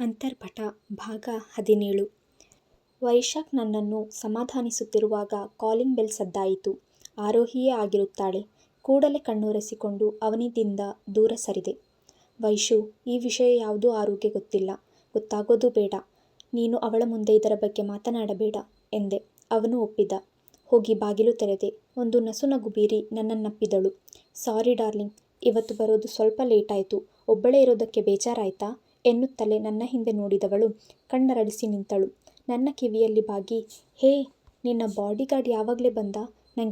ಅಂತರ್ಪಟ ಭಾಗ ಹದಿನೇಳು ವೈಶಾಖ್ ನನ್ನನ್ನು ಸಮಾಧಾನಿಸುತ್ತಿರುವಾಗ ಕಾಲಿಂಗ್ ಬೆಲ್ ಸದ್ದಾಯಿತು. ಆರೋಹಿಯೇ ಆಗಿರುತ್ತಾಳೆ. ಕೂಡಲೇ ಕಣ್ಣೊರೆಸಿಕೊಂಡು ಅವನಿಂದ ದೂರ ಸರಿದೆ. "ವೈಶು, ಈ ವಿಷಯ ಯಾವುದೂ ಆರೋಗ್ಯ ಗೊತ್ತಿಲ್ಲ. ಗೊತ್ತಾಗೋದು ಬೇಡ. ನೀನು ಅವಳ ಮುಂದೆ ಇದರ ಬಗ್ಗೆ ಮಾತನಾಡಬೇಡ ಎಂದೆ. ಅವನು ಒಪ್ಪಿದ. ಹೋಗಿ ಬಾಗಿಲು ತೆರೆದೆ. ಒಂದು ನಸುನಗು ಬೀರಿ ನನ್ನನ್ನಪ್ಪಿದಳು. ಸಾರಿ ಡಾರ್ಲಿಂಗ್, ಇವತ್ತು ಬರೋದು ಸ್ವಲ್ಪ ಲೇಟಾಯಿತು ಒಬ್ಬಳೇ ಇರೋದಕ್ಕೆ ಬೇಜಾರಾಯ್ತಾ ಎನ್ನುತ್ತಲೇ ನನ್ನ ಹಿಂದೆ ನೋಡಿದವಳು ಕಣ್ಣರಳಿಸಿ ನಿಂತಳು. ನನ್ನ ಕಿವಿಯಲ್ಲಿ ಬಾಗಿ ಹೇ, ನಿನ್ನ ಬಾಡಿಗಾರ್ಡ್ ಯಾವಾಗಲೇ ಬಂದ?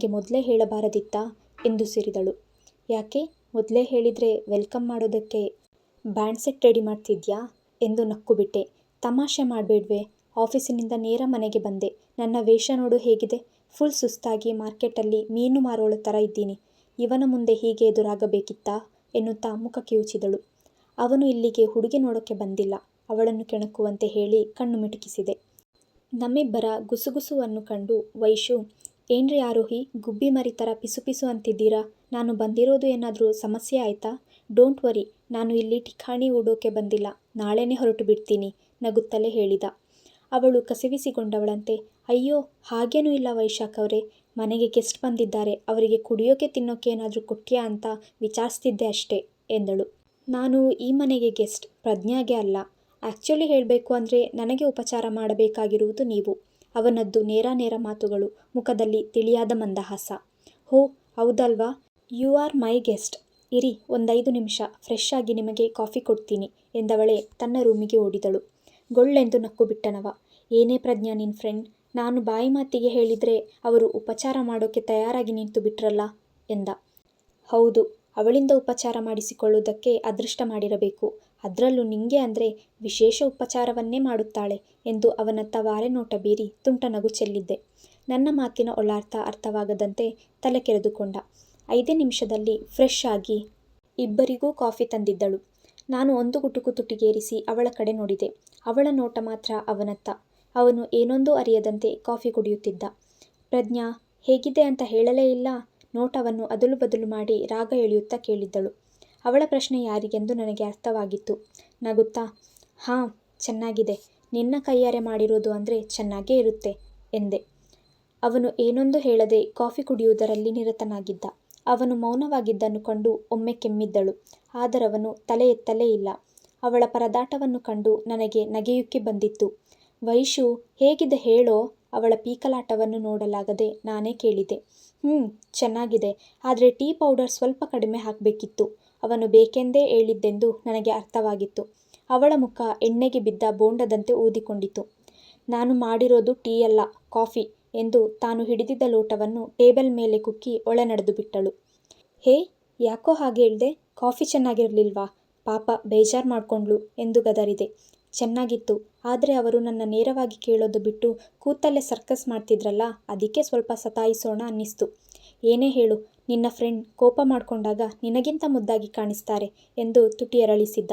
ಮೊದಲೇ ಹೇಳಬಾರದಿತ್ತ ಹೇಳಬಾರದಿತ್ತಾ ಎಂದುಸಿರಿದಳು. ಯಾಕೆ, ಮೊದಲೇ ಹೇಳಿದರೆ ವೆಲ್ಕಮ್ ಮಾಡೋದಕ್ಕೆ ಬ್ಯಾಂಡ್ ಸೆಟ್ ರೆಡಿ ಮಾಡ್ತಿದ್ಯಾ ಎಂದು ನಕ್ಕುಬಿಟ್ಟೆ. ತಮಾಷೆ ಮಾಡಬೇಡ್ವೆ ಆಫೀಸಿನಿಂದ ನೇರ ಮನೆಗೆ ಬಂದೆ. ನನ್ನ ವೇಷ ನೋಡು ಹೇಗಿದೆ. ಫುಲ್ ಸುಸ್ತಾಗಿ ಮಾರ್ಕೆಟಲ್ಲಿ ಮೀನು ಮಾರೋಳ ಥರ ಇದ್ದೀನಿ. ಇವನ ಮುಂದೆ ಹೀಗೆ ಎದುರಾಗಬೇಕಿತ್ತಾ ಎನ್ನುತ್ತಾ ಮುಖ ಕಿವುಚಿದಳು. ಅವನು ಇಲ್ಲಿಗೆ ಹುಡುಗಿ ನೋಡೋಕ್ಕೆ ಬಂದಿಲ್ಲ. ಅವಳನ್ನು ಕೆಣಕುವಂತೆ ಹೇಳಿ ಕಣ್ಣು ಮಿಟುಕಿಸಿದೆ. ನಮ್ಮಿಬ್ಬರ ಗುಸುಗುಸುವನ್ನು ಕಂಡು ವೈಶು ಏನ್ರಿ ಆರೋಹಿ, ಗುಬ್ಬಿ ಮರಿ ಥರ ಪಿಸುಪಿಸು ಅಂತಿದ್ದೀರಾ? ನಾನು ಬಂದಿರೋದು ಏನಾದರೂ ಸಮಸ್ಯೆ ಆಯ್ತಾ? ಡೋಂಟ್ ವರಿ, ನಾನು ಇಲ್ಲಿ ಠಿಕಾಣಿ ಓಡೋಕೆ ಬಂದಿಲ್ಲ. ನಾಳೆನೇ ಹೊರಟು ಬಿಡ್ತೀನಿ ನಗುತ್ತಲೇ ಹೇಳಿದ. ಅವಳು ಕಸಿವಿಸಿಕೊಂಡವಳಂತೆ ಅಯ್ಯೋ ಹಾಗೇನೂ ಇಲ್ಲ ವೈಶಾಖ್ ಅವರೇ ಮನೆಗೆ ಗೆಸ್ಟ್ ಬಂದಿದ್ದಾರೆ. ಅವರಿಗೆ ಕುಡಿಯೋಕೆ ತಿನ್ನೋಕೆ ಏನಾದರೂ ಕೊಟ್ಯಾ ಅಂತ ವಿಚಾರಿಸ್ತಿದ್ದೆ ಅಷ್ಟೇ ಎಂದಳು. ನಾನು ಈ ಮನೆಗೆ ಗೆಸ್ಟ್, ಪ್ರಜ್ಞಾಗೆ ಅಲ್ಲ. ಆ್ಯಕ್ಚುಲಿ ಹೇಳಬೇಕು ಅಂದರೆ ನನಗೆ ಉಪಚಾರ ಮಾಡಬೇಕಾಗಿರುವುದು ನೀವು. ಅವನದ್ದು ನೇರ ನೇರ ಮಾತುಗಳು, ಮುಖದಲ್ಲಿ ತಿಳಿಯಾದ ಮಂದಹಾಸ. ಹೋ ಹೌದಲ್ವಾ, ಯು ಆರ್ ಮೈ ಗೆಸ್ಟ್. ಇರಿ ಒಂದೈದು ನಿಮಿಷ ಫ್ರೆಶ್ ಆಗಿ ನಿಮಗೆ ಕಾಫಿ ಕೊಡ್ತೀನಿ ಎಂದವಳೆ ತನ್ನ ರೂಮಿಗೆ ಓಡಿದಳು. ಗೊಳ್ಳೆಂದು ನಕ್ಕು ಬಿಟ್ಟನವ ಏನೇ ಪ್ರಜ್ಞಾ ನಿನ್ ಫ್ರೆಂಡ್, ನಾನು ಬಾಯಿ ಮಾತಿಗೆ ಹೇಳಿದರೆ ಅವರು ಉಪಚಾರ ಮಾಡೋಕ್ಕೆ ತಯಾರಾಗಿ ನಿಂತು ಬಿಟ್ರಲ್ಲ ಎಂದ. ಹೌದು, ಅವಳಿಂದ ಉಪಚಾರ ಮಾಡಿಸಿಕೊಳ್ಳುವುದಕ್ಕೆ ಅದೃಷ್ಟ ಮಾಡಿರಬೇಕು. ಅದರಲ್ಲೂ ನಿಂಗೆ ಅಂದ್ರೆ ವಿಶೇಷ ಉಪಚಾರವನ್ನೇ ಮಾಡುತ್ತಾಳೆ ಎಂದು ಅವನತ್ತ ವಾರೆನೋಟ ಬೀರಿ ತುಂಟ ನಗು ಚೆಲ್ಲಿದ್ದೆ. ನನ್ನ ಮಾತಿನ ಒಳಾರ್ಥ ಅರ್ಥವಾಗದಂತೆ ತಲೆ ಕೆರೆದುಕೊಂಡ. ಐದೇ ನಿಮಿಷದಲ್ಲಿ ಫ್ರೆಶ್ ಆಗಿ ಇಬ್ಬರಿಗೂ ಕಾಫಿ ತಂದಿದ್ದಳು. ನಾನು ಒಂದು ಗುಟುಕು ತುಟಿಗೇರಿಸಿ ಅವಳ ಕಡೆ ನೋಡಿದೆ. ಅವಳ ನೋಟ ಮಾತ್ರ ಅವನತ್ತ. ಅವನು ಏನೊಂದೂ ಅರಿಯದಂತೆ ಕಾಫಿ ಕುಡಿಯುತ್ತಿದ್ದ. ಪ್ರಜ್ಞಾ, ಹೇಗಿದೆ ಅಂತ ಹೇಳಲೇ ಇಲ್ಲ ನೋಟವನ್ನು ಅದಲು ಬದಲು ಮಾಡಿ ರಾಗ ಎಳೆಯುತ್ತಾ ಕೇಳಿದ್ದಳು. ಅವಳ ಪ್ರಶ್ನೆ ಯಾರಿಗೆಂದು ನನಗೆ ಅರ್ಥವಾಗಿತ್ತು. ನಗುತ್ತಾ, ಹಾಂ ಚೆನ್ನಾಗಿದೆ. ನಿನ್ನ ಕೈಯಾರೆ ಮಾಡಿರೋದು ಅಂದರೆ ಚೆನ್ನಾಗೇ ಇರುತ್ತೆ ಎಂದೆ. ಅವನು ಏನೊಂದು ಹೇಳದೆ ಕಾಫಿ ಕುಡಿಯುವುದರಲ್ಲಿ ನಿರತನಾಗಿದ್ದ. ಅವನು ಮೌನವಾಗಿದ್ದನ್ನು ಕಂಡು ಒಮ್ಮೆ ಕೆಮ್ಮಿದ್ದಳು. ಆದರವನು ತಲೆ ಎತ್ತಲೇ ಇಲ್ಲ. ಅವಳ ಪರದಾಟವನ್ನು ಕಂಡು ನನಗೆ ನಗೆಯುಕ್ಕೆ ಬಂದಿತ್ತು. ವೈಶು ಹೇಗಿದೆ ಹೇಳೋ ಅವಳ ಪೀಕಲಾಟವನ್ನು ನೋಡಲಾಗದೆ ನಾನೇ ಕೇಳಿದೆ. ಹ್ಮ್ ಚೆನ್ನಾಗಿದೆ, ಆದರೆ ಟೀ ಪೌಡರ್ ಸ್ವಲ್ಪ ಕಡಿಮೆ ಹಾಕಬೇಕಿತ್ತು ಅವನು ಬೇಕೆಂದೇ ಹೇಳಿದ್ದೆಂದು ನನಗೆ ಅರ್ಥವಾಗಿತ್ತು. ಅವಳ ಮುಖ ಎಣ್ಣೆಗೆ ಬಿದ್ದ ಬೋಂಡದಂತೆ ಊದಿಕೊಂಡಿತು. ನಾನು ಮಾಡಿರೋದು ಟೀ ಅಲ್ಲ ಕಾಫಿ ಎಂದು ತಾನು ಹಿಡಿದಿದ್ದ ಲೋಟವನ್ನು ಟೇಬಲ್ ಮೇಲೆ ಕುಕ್ಕಿ ಒಳ ನಡೆದುಬಿಟ್ಟಳು. ಹೇ, ಯಾಕೋ ಹಾಗೆ ಹೇಳ್ದೆ ಕಾಫಿ ಚೆನ್ನಾಗಿರಲಿಲ್ವಾ ಪಾಪ ಬೇಜಾರು ಮಾಡಿಕೊಂಡ್ಳು ಎಂದು ಗದರಿದೆ. ಚೆನ್ನಾಗಿತ್ತು, ಆದರೆ ಅವರು ನನ್ನ ನೇರವಾಗಿ ಕೇಳೋದು ಬಿಟ್ಟು ಕೂತಲ್ಲೇ ಸರ್ಕಸ್ ಮಾಡ್ತಿದ್ರಲ್ಲ ಅದಕ್ಕೆ ಸ್ವಲ್ಪ ಸತಾಯಿಸೋಣ ಅನ್ನಿಸ್ತು. ಏನೇ ಹೇಳು, ನಿನ್ನ ಫ್ರೆಂಡ್ ಕೋಪ ಮಾಡಿಕೊಂಡಾಗ ನಿನಗಿಂತ ಮುದ್ದಾಗಿ ಕಾಣಿಸ್ತಾರೆ ಎಂದು ತುಟಿ ಅರಳಿಸಿದ್ದ.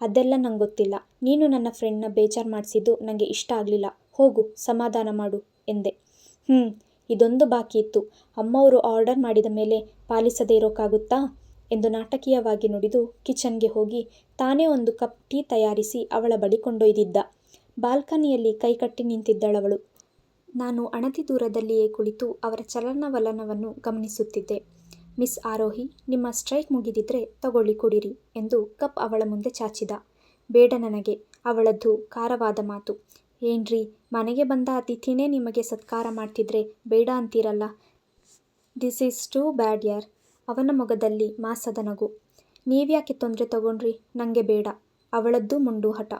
ಅದೆಲ್ಲ ನಂಗೆ ಗೊತ್ತಿಲ್ಲ ನೀನು ನನ್ನ ಫ್ರೆಂಡ್ನ ಬೇಜಾರು ಬೇಜಾರ್ ನನಗೆ ನಂಗೆ ಇಷ್ಟ ಆಗಲಿಲ್ಲ ಹೋಗು ಸಮಾಧಾನ ಮಾಡು ಎಂದೆ. ಹ್ಞೂ ಇದೊಂದು ಬಾಕಿ ಇತ್ತು. ಅಮ್ಮವರು ಆರ್ಡರ್ ಮಾಡಿದ ಮೇಲೆ ಪಾಲಿಸದೇ ಇರೋಕ್ಕಾಗುತ್ತಾ ಎಂದು ನಾಟಕೀಯವಾಗಿ ನುಡಿದು ಕಿಚನ್ಗೆ ಹೋಗಿ ತಾನೇ ಒಂದು ಕಪ್ ಟೀ ತಯಾರಿಸಿ ಅವಳ ಬಳಿ ಕೊಂಡೊಯ್ದಿದ್ದ. ಬಾಲ್ಕನಿಯಲ್ಲಿ ಕೈಕಟ್ಟಿ ನಿಂತಿದ್ದಳವಳು. ನಾನು ಅಣತಿ ದೂರದಲ್ಲಿಯೇ ಕುಳಿತು ಅವರ ಚಲನವಲನವನ್ನು ಗಮನಿಸುತ್ತಿದ್ದೆ. ಮಿಸ್ ಆರೋಹಿ, ನಿಮ್ಮ ಸ್ಟ್ರೈಕ್ ಮುಗಿದಿದ್ರೆ ತಗೊಳ್ಳಿ ಕುಡಿರಿ ಎಂದು ಕಪ್ ಅವಳ ಮುಂದೆ ಚಾಚಿದ. ಬೇಡ ನನಗೆ ಅವಳದ್ದು ಖಾರವಾದ ಮಾತು. ಏನ್ರಿ ಮನೆಗೆ ಬಂದ ಅತಿಥಿನೇ ನಿಮಗೆ ಸತ್ಕಾರ ಮಾಡ್ತಿದ್ರೆ ಬೇಡ ಅಂತೀರಲ್ಲ. ದಿಸ್ ಈಸ್ ಟೂ ಬ್ಯಾಡ್ ಯಾರ್ ಅವನ ಮೊಗದಲ್ಲಿ ಮಾಸದ ನಗು. ನೀವ್ಯಾಕೆ ತೊಂದರೆ ತಗೊಂಡ್ರಿ ನನಗೆ ಬೇಡ ಅವಳದ್ದು ಮುಂಡು ಹಠ.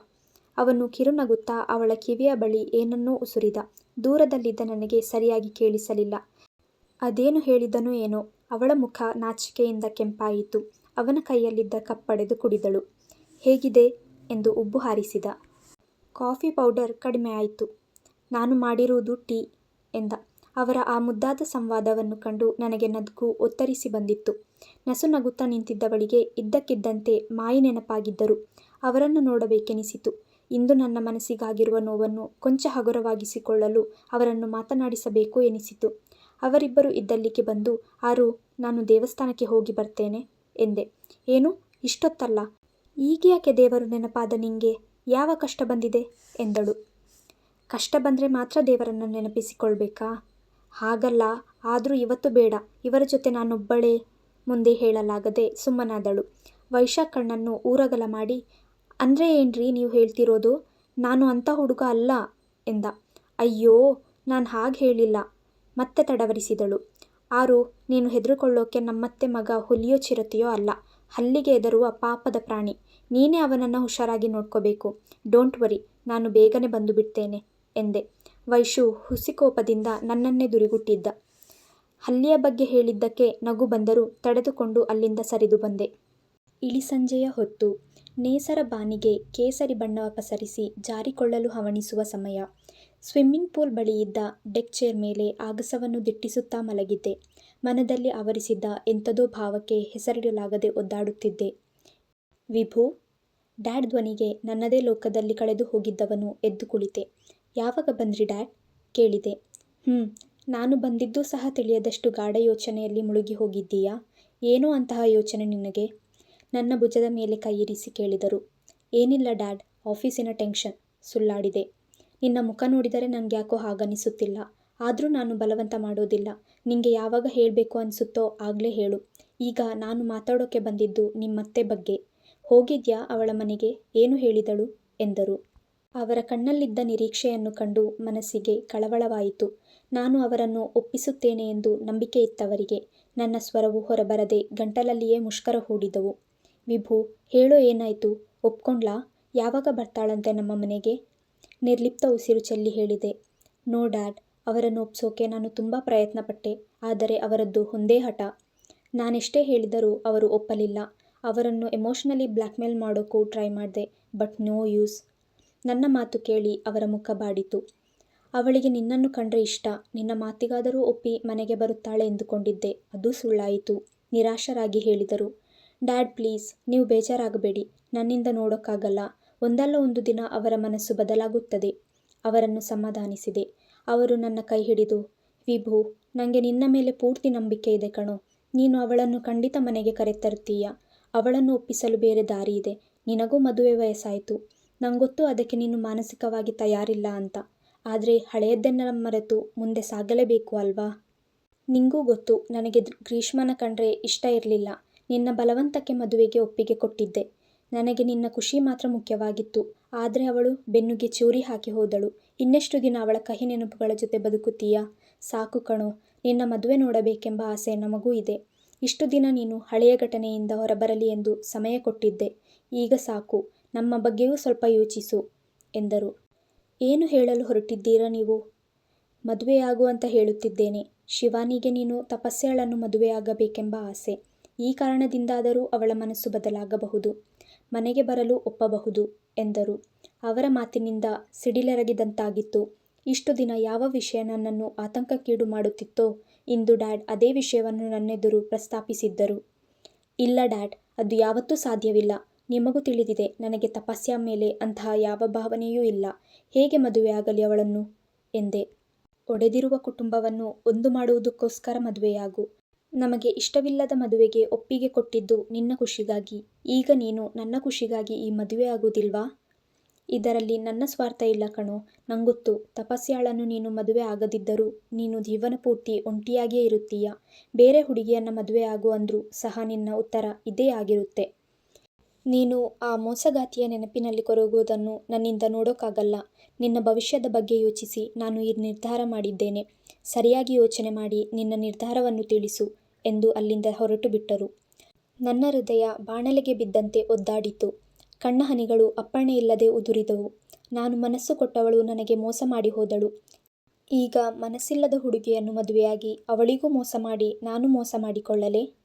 ಅವನು ಕಿರುನಗುತ್ತಾ ಅವಳ ಕಿವಿಯ ಬಳಿ ಏನನ್ನೋ ಉಸುರಿದ. ದೂರದಲ್ಲಿದ್ದ ನನಗೆ ಸರಿಯಾಗಿ ಕೇಳಿಸಲಿಲ್ಲ. ಅದೇನು ಹೇಳಿದನೋ ಏನೋ ಅವಳ ಮುಖ ನಾಚಿಕೆಯಿಂದ ಕೆಂಪಾಯಿತು. ಅವನ ಕೈಯಲ್ಲಿದ್ದ ಕಪ್ಪಡೆದು ಕುಡಿದಳು. ಹೇಗಿದೆ ಎಂದು ಉಬ್ಬು ಹಾರಿಸಿದ. ಕಾಫಿ ಪೌಡರ್ ಕಡಿಮೆ ಆಯಿತು ನಾನು ಮಾಡಿರುವುದು ಟೀ, ಎಂದ. ಅವರ ಆ ಮುದ್ದಾದ ಸಂವಾದವನ್ನು ಕಂಡು ನನಗೆ ನಗು ಒತ್ತರಿಸಿ ಬಂದಿತ್ತು. ನಸು ನಗುತ್ತಾ ನಿಂತಿದ್ದವಳಿಗೆ ಇದ್ದಕ್ಕಿದ್ದಂತೆ ಮಾಯಿ ನೆನಪಾಗಿದ್ದರು. ಅವರನ್ನು ನೋಡಬೇಕೆನಿಸಿತು. ಇಂದು ನನ್ನ ಮನಸ್ಸಿಗಾಗಿರುವ ನೋವನ್ನು ಕೊಂಚ ಹಗುರವಾಗಿಸಿಕೊಳ್ಳಲು ಅವರನ್ನು ಮಾತನಾಡಿಸಬೇಕು ಎನಿಸಿತು. ಅವರಿಬ್ಬರು ಇದ್ದಲ್ಲಿಗೆ ಬಂದು ಆರು ನಾನು ದೇವಸ್ಥಾನಕ್ಕೆ ಹೋಗಿ ಬರ್ತೇನೆ ಎಂದೆ. ಏನು, ಇಷ್ಟೊತ್ತಲ್ಲ, ಈಗ್ಯಾಕೆ ದೇವರು ನೆನಪಾದ ನಿಂಗೆ ಯಾವ ಕಷ್ಟ ಬಂದಿದೆ ಎಂದಳು ಕಷ್ಟ ಬಂದರೆ ಮಾತ್ರ ದೇವರನ್ನು ನೆನಪಿಸಿಕೊಳ್ಬೇಕಾ ಹಾಗಲ್ಲ, ಆದರೂ ಇವತ್ತು ಬೇಡ. ಇವರ ಜೊತೆ ನಾನೊಬ್ಬಳೇ ಮುಂದೆ ಹೇಳಲಾಗದೆ ಸುಮ್ಮನಾದಳು. ವೈಶಾಖ್ ಕಣ್ಣನ್ನು ಊರಗಲ ಮಾಡಿ, ಅಂದರೆ ಏನ್ರಿ ನೀವು ಹೇಳ್ತಿರೋದು? ನಾನು ಅಂಥ ಹುಡುಗ ಅಲ್ಲ ಎಂದ. ಅಯ್ಯೋ, ನಾನು ಹಾಗೆ ಹೇಳಿಲ್ಲ. ಮತ್ತೆ ತಡವರಿಸಿದಳು. ಆರು, ನೀನು ಹೆದರಿಕೊಳ್ಳೋಕೆ ನಮ್ಮತ್ತೆ ಮಗ ಹುಲಿಯೋ ಚಿರತೆಯೋ ಅಲ್ಲ. ಹಲ್ಲಿಗೆ ಎದರುವ ಪಾಪದ ಪ್ರಾಣಿ. ನೀನೇ ಅವನನ್ನು ಹುಷಾರಾಗಿ ನೋಡ್ಕೋಬೇಕು. ಡೋಂಟ್ ವರಿ, ನಾನು ಬೇಗನೆ ಬಂದು ಬಿಡ್ತೇನೆ ಎಂದೆ. ವೈಶು ಹುಸಿಕೋಪದಿಂದ ನನ್ನನ್ನೇ ದುರಿಗುಟ್ಟಿದ್ದ. ಹಲ್ಲಿಯ ಬಗ್ಗೆ ಹೇಳಿದ್ದಕ್ಕೆ ನಗು ಬಂದರೂ ತಡೆದುಕೊಂಡು ಅಲ್ಲಿಂದ ಸರಿದು ಬಂದೆ. ಇಳಿಸಂಜೆಯ ಹೊತ್ತು ನೇಸರ ಬಾನಿಗೆ ಕೇಸರಿ ಬಣ್ಣವ ಪಸರಿಸಿ ಜಾರಿಕೊಳ್ಳಲು ಹವಣಿಸುವ ಸಮಯ. ಸ್ವಿಮ್ಮಿಂಗ್ ಪೂಲ್ ಬಳಿಯಿದ್ದ ಡೆಕ್ ಚೇರ್ ಮೇಲೆ ಆಗಸವನ್ನು ದಿಟ್ಟಿಸುತ್ತಾ ಮಲಗಿದ್ದೆ. ಮನದಲ್ಲಿ ಆವರಿಸಿದ್ದ ಎಂಥದೋ ಭಾವಕ್ಕೆ ಹೆಸರಿಡಲಾಗದೆ ಒದ್ದಾಡುತ್ತಿದ್ದೆ. ವಿಭು, ಡ್ಯಾಡ್ ಧ್ವನಿಗೆ ನನ್ನದೇ ಲೋಕದಲ್ಲಿ ಕಳೆದು ಹೋಗಿದ್ದವನು ಎದ್ದು ಕುಳಿತೆ. ಯಾವಾಗ ಬಂದ್ರಿ ಡ್ಯಾಡ್? ಕೇಳಿದೆ. ಹ್ಞೂ ನಾನು ಬಂದಿದ್ದು ಸಹ ತಿಳಿಯದಷ್ಟು ಗಾಢ ಯೋಚನೆಯಲ್ಲಿ ಮುಳುಗಿ ಹೋಗಿದ್ದೀಯಾ? ಏನೋ ಅಂತಹ ಯೋಚನೆ ನಿನಗೆ? ನನ್ನ ಭುಜದ ಮೇಲೆ ಕೈಯಿರಿಸಿ ಕೇಳಿದರು. ಏನಿಲ್ಲ ಡ್ಯಾಡ್, ಆಫೀಸಿನ ಟೆನ್ಷನ್, ಸುಳ್ಳಾಡಿದೆ. ನಿನ್ನ ಮುಖ ನೋಡಿದರೆ ನನಗೆ ಯಾಕೋ ಹಾಗನಿಸುತ್ತಿಲ್ಲ ಆದರೂ ನಾನು ಬಲವಂತ ಮಾಡೋದಿಲ್ಲ. ನಿಂಗೆ ಯಾವಾಗ ಹೇಳಬೇಕು ಅನಿಸುತ್ತೋ ಆಗಲೇ ಹೇಳು. ಈಗ ನಾನು ಮಾತಾಡೋಕ್ಕೆ ಬಂದಿದ್ದು ನಿಮ್ಮತ್ತೆ ಬಗ್ಗೆ. ಹೋಗಿದ್ಯಾ ಅವಳ ಮನೆಗೆ? ಏನು ಹೇಳಿದಳು? ಎಂದರು. ಅವರ ಕಣ್ಣಲ್ಲಿದ್ದ ನಿರೀಕ್ಷೆಯನ್ನು ಕಂಡು ಮನಸ್ಸಿಗೆ ಕಳವಳವಾಯಿತು. ನಾನು ಅವರನ್ನು ಒಪ್ಪಿಸುತ್ತೇನೆ ಎಂದು ನಂಬಿಕೆ ಇತ್ತವರಿಗೆ. ನನ್ನ ಸ್ವರವು ಹೊರಬರದೆ ಗಂಟಲಲ್ಲಿಯೇ ಮುಷ್ಕರ ಹೂಡಿದವು. ವಿಭು, ಹೇಳೋ ಏನಾಯಿತು? ಒಪ್ಕೊಂಡ್ಲಾ? ಯಾವಾಗ ಬರ್ತಾಳಂತೆ ನಮ್ಮ ಮನೆಗೆ? ನಿರ್ಲಿಪ್ತ ಉಸಿರು ಚೆಲ್ಲಿ ಹೇಳಿದೆ. ನೋ ಡ್ಯಾಡ್, ಅವರನ್ನು ಒಪ್ಸೋಕೆ ನಾನು ತುಂಬ ಪ್ರಯತ್ನಪಟ್ಟೆ, ಆದರೆ ಅವರದ್ದು ಒಂದೇ ಹಠ. ನಾನೆಷ್ಟೇ ಹೇಳಿದರೂ ಅವರು ಒಪ್ಪಲಿಲ್ಲ. ಅವರನ್ನು ಎಮೋಷ್ನಲಿ ಬ್ಲ್ಯಾಕ್ಮೇಲ್ ಮಾಡೋಕ್ಕೂ ಟ್ರೈ ಮಾಡಿದೆ, ಬಟ್ ನೋ ಯೂಸ್. ನನ್ನ ಮಾತು ಕೇಳಿ ಅವರ ಮುಖ ಬಾಡಿತು. ಅವಳಿಗೆ ನಿನ್ನನ್ನು ಕಂಡ್ರೆ ಇಷ್ಟ. ನಿನ್ನ ಮಾತಿಗಾದರೂ ಒಪ್ಪಿ ಮನೆಗೆ ಬರುತ್ತಾಳೆ ಎಂದುಕೊಂಡಿದ್ದೆ. ಅದು ಸುಳ್ಳಾಯಿತು, ನಿರಾಶರಾಗಿ ಹೇಳಿದರು. ಡ್ಯಾಡ್ ಪ್ಲೀಸ್, ನೀವು ಬೇಜಾರಾಗಬೇಡಿ. ನನ್ನಿಂದ ನೋಡೋಕ್ಕಾಗಲ್ಲ. ಒಂದಲ್ಲ ಒಂದು ದಿನ ಅವರ ಮನಸ್ಸು ಬದಲಾಗುತ್ತದೆ. ಅವರನ್ನು ಸಮಾಧಾನಿಸಿದೆ. ಅವರು ನನ್ನ ಕೈ ಹಿಡಿದು, ವಿಭು ನನಗೆ ನಿನ್ನ ಮೇಲೆ ಪೂರ್ತಿ ನಂಬಿಕೆ ಇದೆ ಕಣೋ. ನೀನು ಅವಳನ್ನು ಖಂಡಿತ ಮನೆಗೆ ಕರೆತರುತ್ತೀಯ ಅವಳನ್ನು ಒಪ್ಪಿಸಲು ಬೇರೆ ದಾರಿ ಇದೆ. ನಿನಗೂ ಮದುವೆ ವಯಸ್ಸಾಯಿತು. ನಂಗೊತ್ತು ಅದಕ್ಕೆ ನೀನು ಮಾನಸಿಕವಾಗಿ ತಯಾರಿಲ್ಲ ಅಂತ. ಆದರೆ ಹಳೆಯದ್ದನ್ನೆಲ್ಲ ಮರೆತು ಮುಂದೆ ಸಾಗಲೇಬೇಕು ಅಲ್ವಾ? ನಿಂಗೂ ಗೊತ್ತು, ನನಗೆ ಗ್ರೀಷ್ಮನ ಕಂಡ್ರೆ ಇಷ್ಟ ಇರಲಿಲ್ಲ. ನಿನ್ನ ಬಲವಂತಕ್ಕೆ ಮದುವೆಗೆ ಒಪ್ಪಿಗೆ ಕೊಟ್ಟಿದ್ದೆ. ನನಗೆ ನಿನ್ನ ಖುಷಿ ಮಾತ್ರ ಮುಖ್ಯವಾಗಿತ್ತು. ಆದರೆ ಅವಳು ಬೆನ್ನುಗೆ ಚೂರಿ ಹಾಕಿ ಹೋದಳು. ಇನ್ನೆಷ್ಟು ದಿನ ಅವಳ ಕಹಿ ನೆನಪುಗಳ ಜೊತೆ ಬದುಕುತ್ತೀಯಾ? ಸಾಕು ಕಣೋ, ನಿನ್ನ ಮದುವೆ ನೋಡಬೇಕೆಂಬ ಆಸೆ ನಮಗೂ ಇದೆ. ಇಷ್ಟು ದಿನ ನೀನು ಹಳೆಯ ಘಟನೆಯಿಂದ ಹೊರಬರಲಿ ಎಂದು ಸಮಯ ಕೊಟ್ಟಿದ್ದೆ. ಈಗ ಸಾಕು. ನಮ್ಮ ಬಗ್ಗೆಯೂ ಸ್ವಲ್ಪ ಯೋಚಿಸು, ಎಂದರು. ಏನು ಹೇಳಲು ಹೊರಟಿದ್ದೀರಾ ನೀವು? ಮದುವೆಯಾಗು ಅಂತ ಹೇಳುತ್ತಿದ್ದೇನೆ. ಶಿವಾನಿಗೆ ನೀನು ತಪಸ್ಯಾಳನ್ನು ಮದುವೆಯಾಗಬೇಕೆಂಬ ಆಸೆ. ಈ ಕಾರಣದಿಂದಾದರೂ ಅವಳ ಮನಸ್ಸು ಬದಲಾಗಬಹುದು. ಮನೆಗೆ ಬರಲು ಒಪ್ಪಬಹುದು, ಎಂದರು. ಅವರ ಮಾತಿನಿಂದ ಸಿಡಿಲೆರಗಿದಂತಾಗಿತ್ತು. ಇಷ್ಟು ದಿನ ಯಾವ ವಿಷಯ ನನ್ನನ್ನು ಆತಂಕಕ್ಕೀಡು ಮಾಡುತ್ತಿತ್ತೋ, ಇಂದು ಡ್ಯಾಡ್ ಅದೇ ವಿಷಯವನ್ನು ನನ್ನೆದುರು ಪ್ರಸ್ತಾಪಿಸಿದ್ದರು. ಇಲ್ಲ ಡ್ಯಾಡ್, ಅದು ಯಾವತ್ತೂ ಸಾಧ್ಯವಿಲ್ಲ. ನಿಮಗೂ ತಿಳಿದಿದೆ, ನನಗೆ ತಪಸ್ಯ ಮೇಲೆ ಅಂತಹ ಯಾವ ಭಾವನೆಯೂ ಇಲ್ಲ. ಹೇಗೆ ಮದುವೆಯಾಗಲಿ ಅವಳನ್ನು? ಎಂದೆ. ಒಡೆದಿರುವ ಕುಟುಂಬವನ್ನು ಒಂದು ಮಾಡುವುದಕ್ಕೋಸ್ಕರ ಮದುವೆಯಾಗು. ನಮಗೆ ಇಷ್ಟವಿಲ್ಲದ ಮದುವೆಗೆ ಒಪ್ಪಿಗೆ ಕೊಟ್ಟಿದ್ದು ನಿನ್ನ ಖುಷಿಗಾಗಿ. ಈಗ ನೀನು ನನ್ನ ಖುಷಿಗಾಗಿ ಈ ಮದುವೆ ಆಗುವುದಿಲ್ವಾ? ಇದರಲ್ಲಿ ನನ್ನ ಸ್ವಾರ್ಥ ಇಲ್ಲ ಕಣೋ. ನಂಗೊತ್ತು, ತಪಸ್ಯಾಳನ್ನು ನೀನು ಮದುವೆ ಆಗದಿದ್ದರೂ ನೀನು ಜೀವನ ಪೂರ್ತಿ ಒಂಟಿಯಾಗಿಯೇ ಇರುತ್ತೀಯ? ಬೇರೆ ಹುಡುಗಿಯನ್ನ ಮದುವೆ ಆಗು ಅಂದರೂ ಸಹ ನಿನ್ನ ಉತ್ತರ ಇದೇ ಆಗಿರುತ್ತೆ. ನೀನು ಆ ಮೋಸಗಾತಿಯ ನೆನಪಿನಲ್ಲಿ ಕೊರಗುವುದನ್ನು ನನ್ನಿಂದ ನೋಡೋಕ್ಕಾಗಲ್ಲ ನಿನ್ನ ಭವಿಷ್ಯದ ಬಗ್ಗೆ ಯೋಚಿಸಿ ನಾನು ಈ ನಿರ್ಧಾರ ಮಾಡಿದ್ದೇನೆ. ಸರಿಯಾಗಿ ಯೋಚನೆ ಮಾಡಿ ನಿನ್ನ ನಿರ್ಧಾರವನ್ನು ತಿಳಿಸು ಎಂದು ಅಲ್ಲಿಂದ ಹೊರಟು ಬಿಟ್ಟರು. ನನ್ನ ಹೃದಯ ಬಾಣಲೆಗೆ ಬಿದ್ದಂತೆ ಒದ್ದಾಡಿತು. ಕಣ್ಣ ಹನಿಗಳು ಅಪ್ಪಣೆ ಇಲ್ಲದೆ ಉದುರಿದವು. ನಾನು ಮನಸ್ಸು ಕೊಟ್ಟವಳು ನನಗೆ ಮೋಸ ಮಾಡಿ ಹೋದಳು. ಈಗ ಮನಸ್ಸಿಲ್ಲದ ಹುಡುಗಿಯನ್ನು ಮದುವೆಯಾಗಿ ಅವಳಿಗೂ ಮೋಸ ಮಾಡಿ ನಾನು ಮೋಸ ಮಾಡಿಕೊಳ್ಳಲೆ?